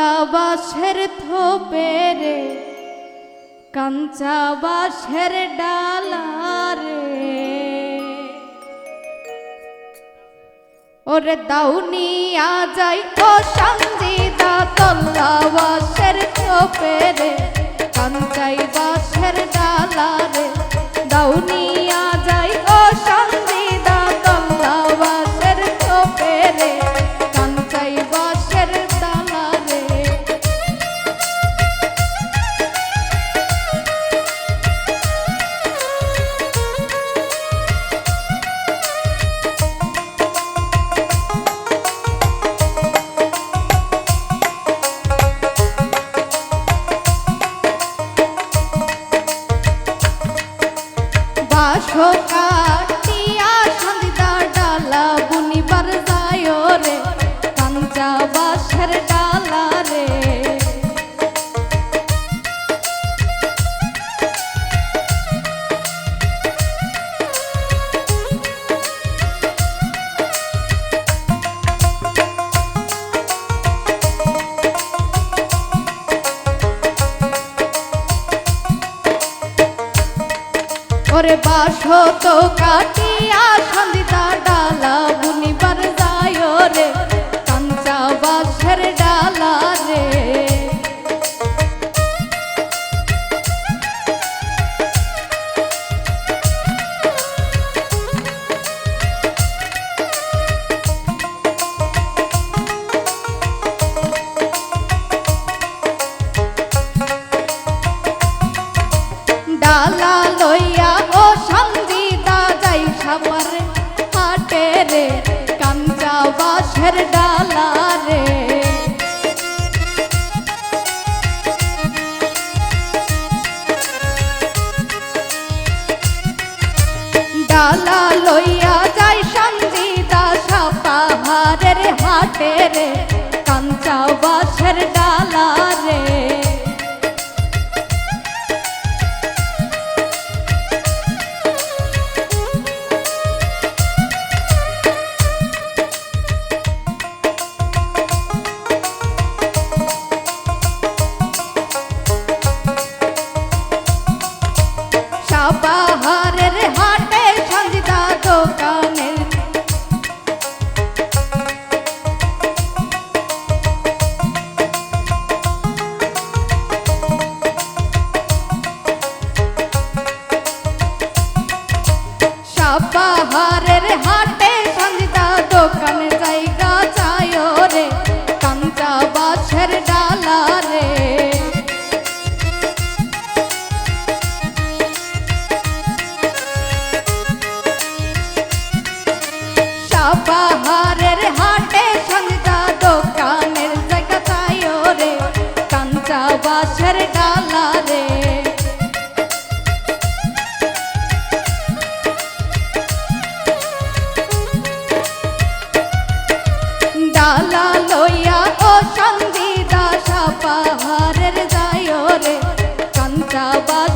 কালা বাঁশের থোপেরে কাঞ্চা বাঁশের ডালারে ওরে দাউনি যাই ও সঞ্জিদা তল্লা বাঁশের থোপেরে কাঞ্চাই বাঁশের ডালারে দাউনি টাকা ওরে বাসো তো কাটিয়া সন্ধিতা ডালা বুনিবার যায় রে কাঞ্চা বাসের ডালা রে। বাঁচা